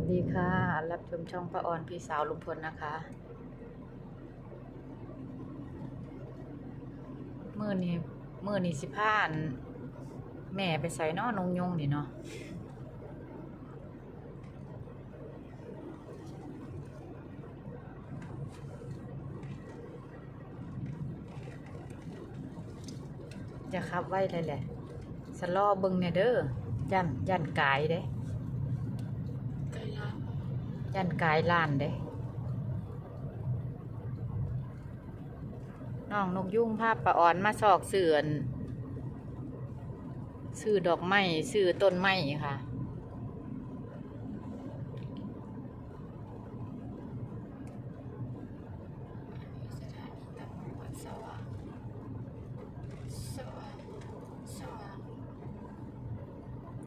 วัสดีค่ะ รับชมช่องป้าออนพี่สาวลุงพลนะคะ มื่อนี้มื่อนี้สิพาน แม่ไปใส่นอนงยงนี่เนาะจะขับไว้เลยแหละสลอเบิงเนี่ยเด้อย่านย่านกายเด้ ย่นกายล้านเด้น้องนกยุ่งภาพประอ่อนมาสอกเสือนซื้อดอกไม้ซื้อต้นไม้ค่ะ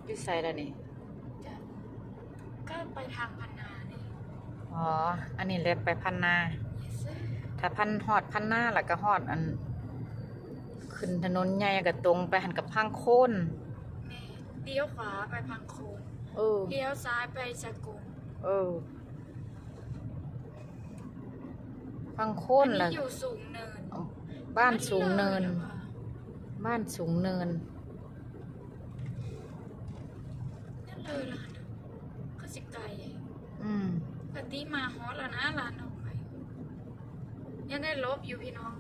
ยุ่ใส่แล้วนี่ จะก็ไปทางพัน อ๋อ อันนี้เล็บไปพันนา yes sir ถ้าพันหอดพันนาแล้วก็หอดอัน ขึ้นถนนใหญ่ก็ตรงไปหันกับพังโค่นแม่เลี้ยวขวาไปพังโคนเออ เลี้ยวซ้ายไปสกลเออ พังโค่นอัล่ะ อยู่สูงเนินบ้านสูงเนินอัลยหรอวะบ้านสูงเนิน นั่นเลยล่ะก็สิไกลอืม ปฏิมาฮอตแล้วนะร้านออกไปยังได้ลบอยู่พี่น้อง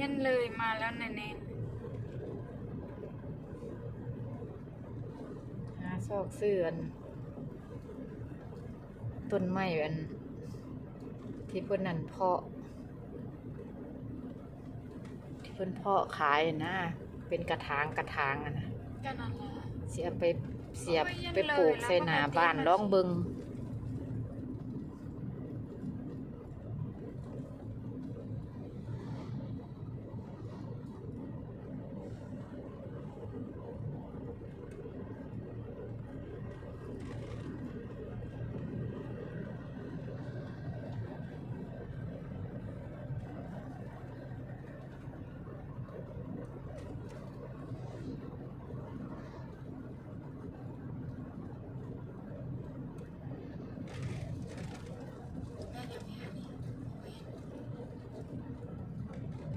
ยันเลยมาแล้วแน่ๆหาซอกเสื่อนต้นไม้อันที่เพิ่นนั่นเพาะ ที่เพิ่นเพาะขายนะ เป็นกระถางกระถางอะนะก็นั่นแหละเสียไป เสียบไปปลูกเลยใส่หนาบ้านมาร้องเบิง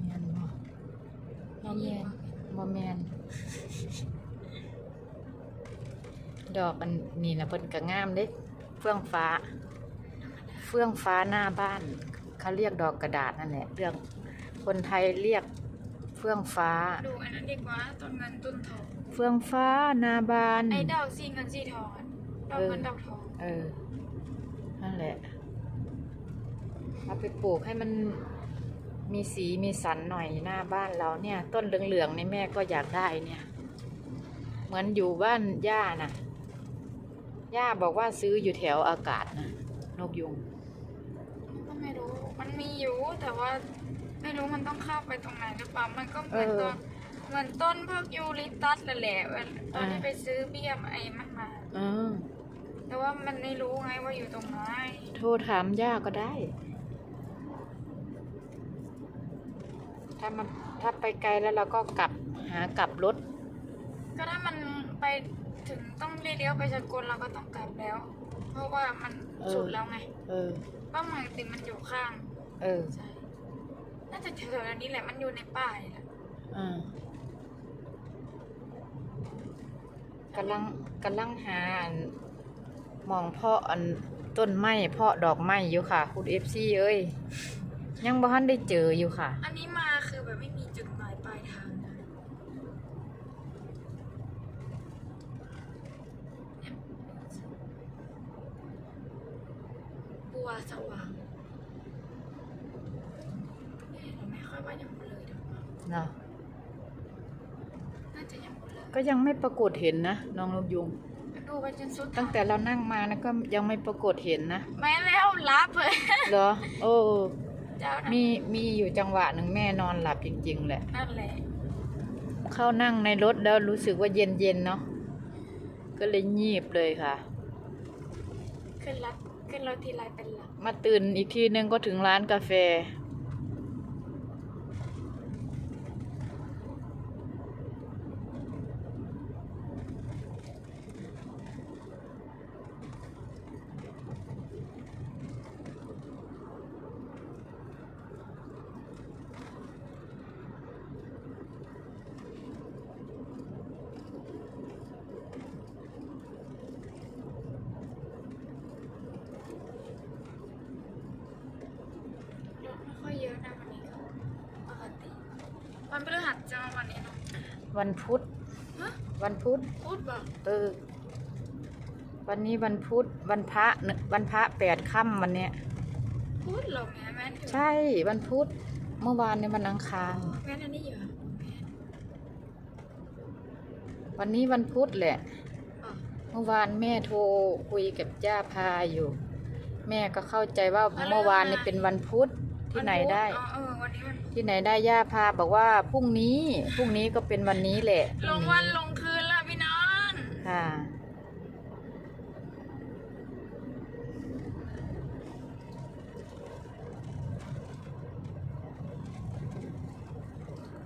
แมนบ่บ่ แมนบ่แมนดอกอันนี้นะเพิ่นก็งามเด้เฟื่องฟ้า เฟื่องฟ้าหน้าบ้าน เขาเรียกดอกกระดาษนั่นแหละเรื่องคนไทยเรียกเฟื่องฟ้า ดูอันนั้นดีกว่าต้นเงินต้นทองเฟื่องฟ้าหน้าบ้าน ไอ้ดอกสีเงินสีทองอะดอกเงินดอกทองเออนั่นแหละเอาไปปลูกให้มัน มีสีมีสันหน่อยหน้าบ้านเราเนี่ย ต้นเหลืองๆนี่แม่ก็อยากได้เนี่ย เหมือนอยู่บ้านย่าน่ะ ย่าบอกว่าซื้ออยู่แถวอากาศนะนกยุงก็ไม่รู้ มันมีอยู่แต่ว่าไม่รู้มันต้องเข้าไปตรงไหนหรือเปล่า มันก็เหมือนเออต้นเหมือนต้นพวกยูริตัสแหละเวลาตอนที่อ่าไปซื้อเบี้ยมไอ้มันมาเออแต่ว่ามันไม่รู้ไงว่าอยู่ตรงไหน โทรถามย่าก็ได้ ถ้ามันถ้าไปไกลแล้วเราก็กลับหากลับรถ ก็ถ้ามันไปถึงต้องเลี้ยวไปสกลเราก็ต้องกลับแล้ว เพราะว่ามันเออ สุดแล้วไงเออป้าหมายติมันอยู่ข้างเออใช่น่าจะแถวๆนี้แหละมันอยู่ในป่านี่แหละอ่ากำลังกำลังหาอันมองเพาะอันต้นไม้เพาะดอกไม้อยู่ค่ะ คุณเอฟซีเอ้ยยังบ่ทันได้เจออยู่ค่ะ อันนี้มาคือ แบบไม่มีจุดหมายปลายทางนะเนี่ยบัวสว่างเอ๊ะเราไม่ค่อยว่ายังหมดเลยเดี๋ยวมาเนาะน่าจะยังหมดเลยก็ยังไม่ปรากฏเห็นนะน้องนกยุง ดูไปจนสุดตั้งแต่เรานั่งมานะก็ยังไม่ปรากฏเห็นนะแม่แล้วรับเลย เหรอ โอ้ เจ้านะมีมีอยู่จังหวะหนึ่งแม่นอนหลับจริง ๆ แหละ นั่นแหละ เข้านั่งในรถแล้วรู้สึกว่าเย็นเย็นๆเนาะก็เลยงีบเลยค่ะ ขึ้นรถขึ้นรถทีไรเป็นหลักมาตื่นอีกทีนึงก็ถึงร้านกาแฟ วันพุธฮะ วันพุธพูดบอกเออวันนี้วันพุธวันพระเนวันพระแปดค่ำวันเนี้ยพูดเหรอแม่แม่นอยู่ใช่วันพุธเมื่อวานในยวันอังคาร แม่นอันนี้อยู่เหรอแม่นวันนี้วันพุธแหละ อ๋อเมื่อวานแม่โทรคุยกับย่าพาอยู่ แม่ก็เข้าใจว่าเมื่อวานนี่เป็นวันพุธ ที่ไหนได้ อ๋อเออวันนี้มันที่ไหนได้ย่าพาบอกว่าพรุ่งนี้พรุ่งนี้ก็เป็นวันนี้แหละพลรุ่งนี้วันลงคืนละพี่น้องค่ะ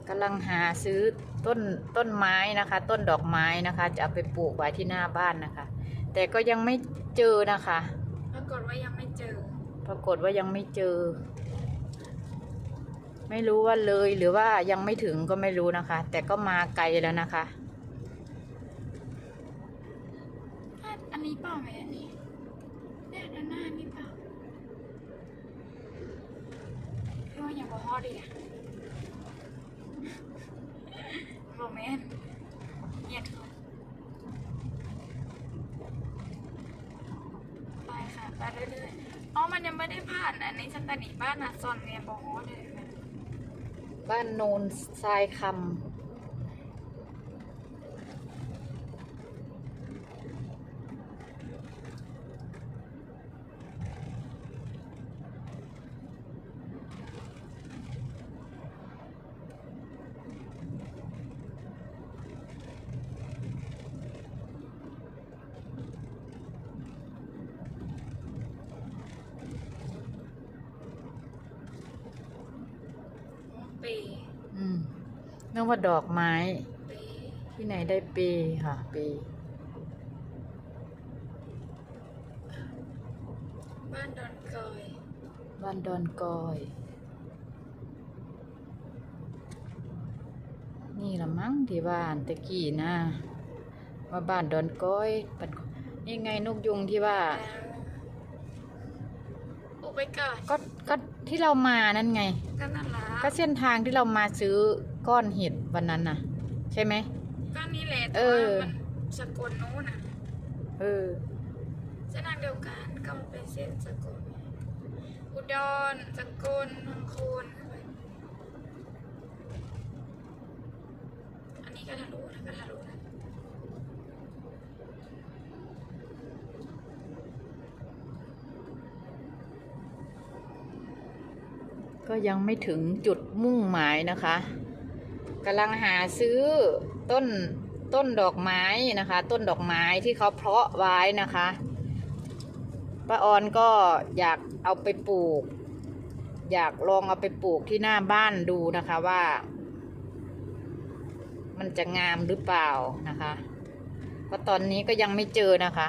กำลังหาซื้อต้นต้นไม้นะคะ ต้นดอกไม้นะคะ จะเอาไปปลูกไว้ที่หน้าบ้านนะคะ แต่ก็ยังไม่เจอนะคะ ปรากฏว่ายังไม่เจอปรากฏว่ายังไม่เจอ ไม่รู้ว่าเลยหรือว่ายังไม่ถึงก็ไม่รู้นะคะ แต่ก็มาไกลแล้วนะคะ อันนี้เปล่าแม่อันนี้เนี่ยด้านหน้านี่เปล่าเพี่ว่าอย่างบ่ฮอดอีอะโรแมนเงียถอะไปค่ะไปเรื่อยๆอ๋อมันยังไม่ได้ผ่านอันนี้สถานีบ้านนาซอนเนี่ยบ่ฮอดเลย บ้านโนนทรายคำปำอืม นึกว่าดอกไม้เปที่ไหนได้เปค่ะเปบ้านดอนกอยบ้านดอนกอย นี่ละมั้งที่บ้านตะกี้นะว่าบ้านดอนกอยบ้านนี่ไงนกยุงที่ว่าอุไปก่อนก็ก็ที่เรามานั่นไง ก็นั่นละก็เส้นทางที่เรามาซื้อ ก้อนเห็ดวันนั้นน่ะ ใช่ไหม ก็นี่แหละเอแต่อว่ามันสกลนู้นน่ะเออ เส้นทางเดียวกันก็มันเป็นเส้นสกลอุดรสกลพังโคนอันนี้ก็ทะลุนะก็ทะลุนะก็ยังไม่ถึงจุดมุ่งหมายนะคะ กำลังหาซื้อต้นต้นดอกไม้นะคะ ต้นดอกไม้ที่เขาเพาะไว้นะคะป้าออนก็อยากเอาไปปลูก อยากลองเอาไปปลูกที่หน้าบ้านดูนะคะว่า มันจะงามหรือเปล่านะคะก็ตอนนี้ก็ยังไม่เจอนะคะ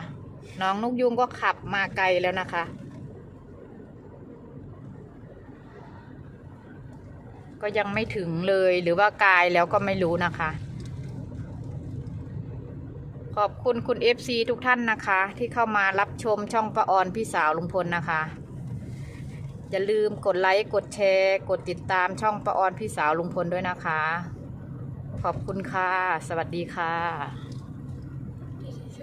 น้องนกยุงก็ขับมาไกลแล้วนะคะ ก็ยังไม่ถึงเลยหรือว่ากายแล้วก็ไม่รู้นะคะ ขอบคุณคุณ FC ทุกท่านนะคะ ที่เข้ามารับชมช่องประออนพี่สาวลุงพลนะคะ อย่าลืมกดไลค์กดแชร์ กดติดตามช่องประออนพี่สาวลุงพลด้วยนะคะ ขอบคุณค่ะ สวัสดีค่ะ